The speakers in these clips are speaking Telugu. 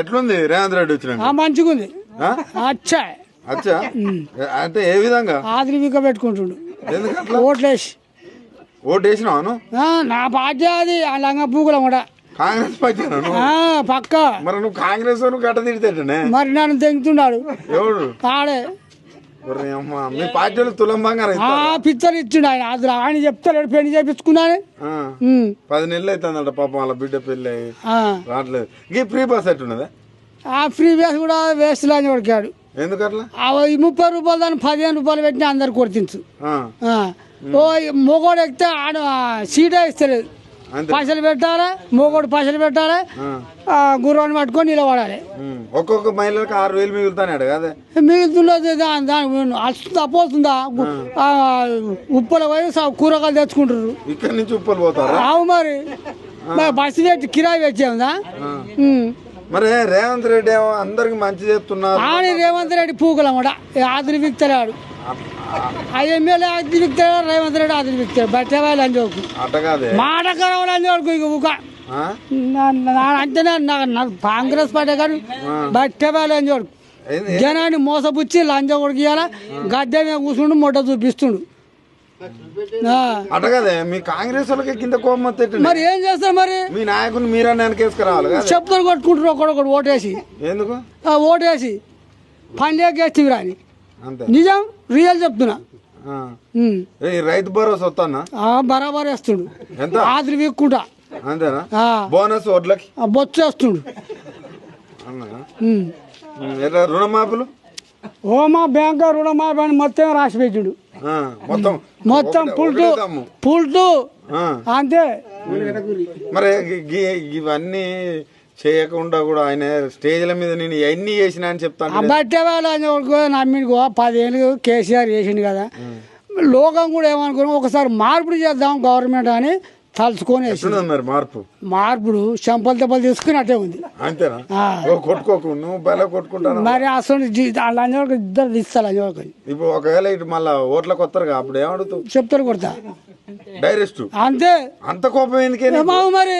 ఎట్లుంది? రేవంత్ రెడ్డి వచ్చినాక ఆ మంచిగా ఉంది ఆ? అచ్చా. అచ్చా? అంటే ఏ విధంగా? ఆదిరి వీక పెట్టుకుంటుండు ఓట్లేసి. ఓటు వేసినావాను ఆ, నా పార్టీ అది ఆ లంగ పూకుల కూడా. కాంగ్రెస్ పార్టీ పక్క. మరి నువ్వు కాంగ్రెస్ గట్ట తిడితేటనే మరి నన్ను తెంగుతున్నాడు. ఎవడు? ఆడే. అమ్మ, మీ పార్టీలో తులం బంగారం ఆ? పిచ్చర్ ఇచ్చిండు ఆయన. అది ఆయన చెప్తాడు పెళ్ళి చేపించుకున్నాను. పది నెలలు అవుతుందంట పాపం వాళ్ళ బిడ్డ పెళ్ళి. రావట్లేదు. ఈ ఫ్రీ బస్ ఎట్టున్నదా ఆ ఫ్రీ వేస్ కూడా వేస్ట్ లాని కొడికాడు. ఎందుకట్లా? ముప్పై రూపాయలు దాన్ని పదిహేను రూపాయలు పెట్టినా అందరు కొడుతుంచు. ఓ మొగోడు ఎక్కితే ఆడ సీటే ఇస్తలేదు. పైసలు పెట్టాలి మొగోడు పైసలు పెట్టాలి గుర్రాన్ని పట్టుకొని నిలబడాలి. ఒక్కొక్క మహిళలకు ఆరు వేలు మిగులుతానాడు కదా. మిగులుతున్నది దాని గు- ఆ, ఉప్పుల పోయి స- కూరగాయలు తెచ్చుకుంటారు ఇక్కడి నుంచి ఉప్పలు పోతారా? అవు మరి. బస్సు పెట్టి కిరాయి పెట్టేదా మరి రేవంత్ రెడ్డి ఏమో అందరికి మంచి చేస్తున్నారు. రేవంత్ రెడ్డి పూకులం కూడా ఆదిరి విక్తరాడు ఆ ఎమ్మెల్యే ఆదిరి విక్తాడు రేవంత్ రెడ్డి ఆదిరి విక్తాడు బట్టేవాళ్ళు అని చోకు అట్టగాదే మాట కరవడం అని చోకు ఇక ఊక. ఆ? నా- నా- అంటేనే నా- నా కాంగ్రెస్ పార్టీ కానీ బట్టేవాళ్ళు అని ఏంది? జనాన్ని మోసపుచ్చి లంచ కొడుకు గద్దె మీద కూర్చుండు మొట్ట చూపిస్తుండు. ఆ. అట్టగాదే మీ కాంగ్రెస్ వాళ్ళకి కింద కోపం. మరి ఏం చేస్తారు మరి? మీ నాయకుని మీరే వెనకేసుకురావాలి చెప్తారు కొట్టుకుంటారు ఒకడొకడు ఓటేసి. ఎందుకు? ఓటేసి. పండేకేస్తివి రాని. అంతే నిజం రియల్ చెప్తున్నా. రైతు భరోసా వస్తానా? బరాబర్ వేస్తుండు. ఆదిరి వీక్కుంటా. అంతేనా? బోనస్ వడ్లకి? బొచ్చు వేస్తుండు. రుణమాపులు ఓ మా బ్యాంక్ రుణమాఫీ అని మొత్తం రాసి పెట్టిండు. మొత్తం. మొత్తం పుల్టు. పుల్టు. అంతే. మరి ఇవన్నీ చేయకుండా కూడా ఆయన స్టేజ్ల మీద నేను ఎన్ని చేసినా అని చెప్తాను బట్టే వాళ్ళు నమ్మిండుకో పదేళ్ళు కేసీఆర్ చేసిండు కదా. లోకం కూడా ఏమనుకున్నాం ఒకసారి మార్పుడు చేద్దాం గవర్నమెంట్ అని తలుచుకొని మరి మార్పు? మార్పుడు చెంపలు దెబ్బలు తీసుకుని అట్టే ఉంది. అంతేనా? కొట్టుకోకు నువ్వు బల కొట్టుకుంటాను మరి అసలు లంజోళ్ళకి ఇద్దరు లంజోళ్ళకి ఇప్పుడు ఒకవేళ ఇటు మళ్ళా ఓట్లకు వస్తారు అప్పుడు ఏమడుగుతావు? చెప్తారు కొడతా. డైరెక్ట్. అంతే. అంత కోపం ఎందుకే మరి.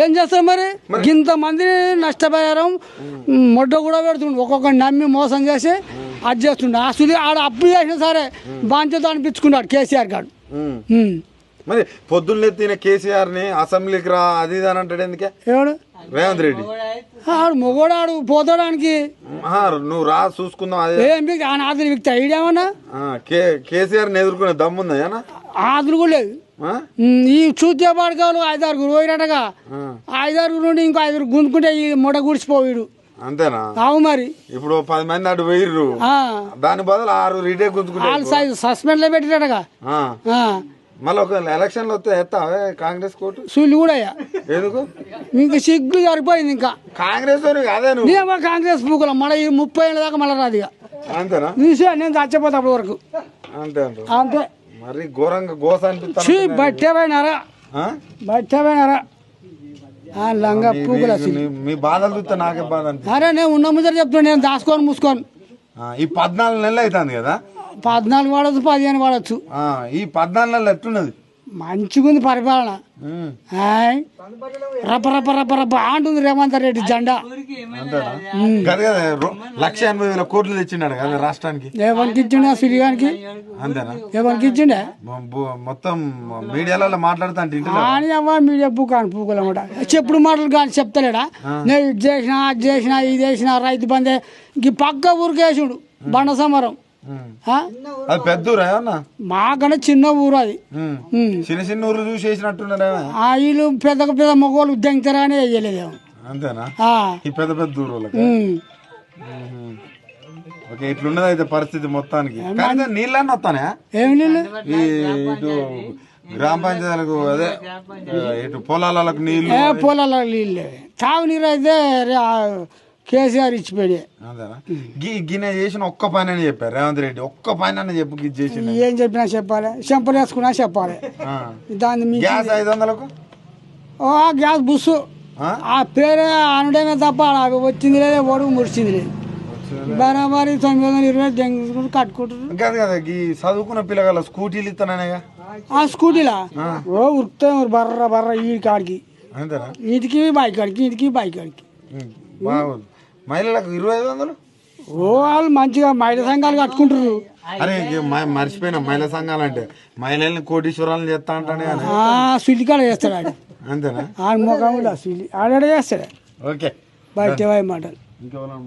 ఏం చేస్తారు మరి? ఇంత మంది నష్టపోయారు మొడ్డ కూడా పెడుతుండు. ఒక్కొక్కరిని నమ్మి మోసం చేసి అది చేస్తుండే. అసలు ఆడ అప్పు చేసినా సరే బాధ్యత అనిపించుకున్నాడు కేసీఆర్ గారు. మరి పొద్దున్న తిన కేసీఆర్ని అసెంబ్లీకి రా అది అని అంటాడు ఎందుకే? ఎవడు? రేవంత్ రెడ్డి. ఆడు మొగోడాడు పోతాడానికి. నువ్వు రా చూసుకుందాం అదే ఏం బిగ్ ఆయన ఆదులు విక్తా ఐడియామన్నా ఆ, కే కేసీఆర్ ఎదుర్కొనే దమ్ముందా? ఆదులు కూడా లేదు. ఈ చూతే పడకాలు ఐదారుగురు పోయినట్టుగా ఐదారుగురు నుండి ఇంకో ఐదుగురు గుంజుకుంటే ఈ ముడ గుడిచిపోయాడు అంతేనా? అవు మరి. ఇప్పుడు పది మంది అటు వేయర్రు ఆ, దాని బదులు ఆరు రిటే గుంజుకుంటే వాళ్ళ సైజు సస్పెండ్లో పెట్టినట్టుగా. మళ్ళీ ఒక ఎలక్షన్లు వస్తే ఎత్తావే కాంగ్రెస్ కోర్టు సూళ్ళు కూడా అయ్యా. ఎందుకు? ఇంక సిగ్గు సరిపోయింది ఇంకా. కాంగ్రెస్ కాదే నువ్వు. కాంగ్రెస్ పూకులం మళ్ళీ ఈ ముప్పై ఏళ్ళ దాకా మళ్ళీ రాదు ఇక అంతేనా చూసా నేను చచ్చిపోతా అప్పటి వరకు. అంతే అంతే. మరి ఘోరంగా గోస చీ అనిపిస్తాను బట్టే పోయినారా బట్టే పోయినారా ఆ లంగా అసలు మీ బాధలు చూస్తే నాకే బాధ అనిపిస్తుంది. అరే నేను ఉన్న ముందర చెప్తున్నా నేను దాచుకొని మూసుకొని. ఆ, ఈ పద్నాలుగు నెలలు అవుతుంది కదా? పద్నాలుగు వాడచ్చు పదిహేను వాడచ్చు. ఆ, ఈ పద్నాలుగు నెలలు ఎట్టున్నది మంచిగుంది పరిపాలన. రప రప రప రప. అంటుంది రేవంత్ రెడ్డి జెండా. అంతేనా? కదా కదా రో- లక్ష ఎనభై వేల కోట్లు తెచ్చినాడు కదా రాష్ట్రానికి. ఎవరికి ఇచ్చిండే సిరిగానికి? అంతేనా? ఎవరికి ఇచ్చిండే? మొ- బు- మొత్తం మీడియాలలో మాట్లాడుతా అంటే ఇంటిలో. కానీ అవ్వ మీడియా పూకాను పూకలమాట చెప్పుడు మాటలు కానీ చెప్తలేడా? నేను ఇది చేసిన అది చేసిన ఇది చేసిన రైతు బందే ఈ పక్క ఊరికేసుడు బండ సమరం? అది పెద్ద ఊరా మాకన్నా చిన్న ఊరు అది. చిన్న చిన్న ఊర్లు చూసి వేసినట్టున్నారేమో ఆ వీళ్ళు పెద్ద పెద్ద మగవాళ్ళు దెంగతారా అని వేయలేదేమో అంతేనా. ఈ పెద్ద పెద్ద ఊర్లకి ఉమ్. ఓకే ఇట్లున్నది అయితే పరిస్థితి మొత్తానికి. కానీ నీళ్ళన్నీ వస్తానే ఏమి నీళ్ళు? ఇటు గ్రామ పంచాయతీలకు అదే ఇటు పొలాలకు నీళ్ళు ఏ పొలాల నీళ్ళు తాగునీరు అయితే కేసీఆర్ ఇచ్చిపోయాడు గిన్నె చేసిన ఒక్క పని అని చెప్పారు రేవంత్ రెడ్డి. ఒక్క పని అని చెప్పు చేసిన ఏం చెప్పినా చెప్పాలి. చెంపలు వేసుకున్నా చెప్పాలి. దాన్ని మీ గ్యాస్ ఐదు వందలకు? ఓ ఆ గ్యాస్ బుస్సు. ఆ? పేరే అనడమే తప్ప వచ్చింది లేదు ఓడుగు ముడిచింది లేదు. బరాబరి తొమ్మిది వందల ఇరవై దెంగుకుంటూ కట్టుకుంటారు ఇంకా అది కదా ఈ చదువుకున్న పిల్లగాళ్ళ స్కూటీలు ఇస్తాననేగా ఆ స్కూటీలా? ఓ ఉరుకుతాయి బర్ర బర్ర ఈ కాడికి. అంతేనా? ఇటుకి బాయ్ కాడికి ఇటుకి బాయ్ కాడికి. బాగుంది. మహిళలకు ఇరవై ఐదు వందలు? ఓ వాళ్ళు మంచిగా మహిళా సంఘాలు కట్టుకుంటారు అరే మర్చిపోయినా మహిళా సంఘాలు అంటే మహిళల్ని కోటీశ్వరాలను చేస్తా అంటానే కానీ ఆ సుల్లి కాడ చేస్తాడు ఆడు. అంతేనా? ఆడ ముఖం కూడా సుల్లి. ఆడ చేస్తాడు. ఓకే. బయట మాటలు. ఇంకెవరన్నా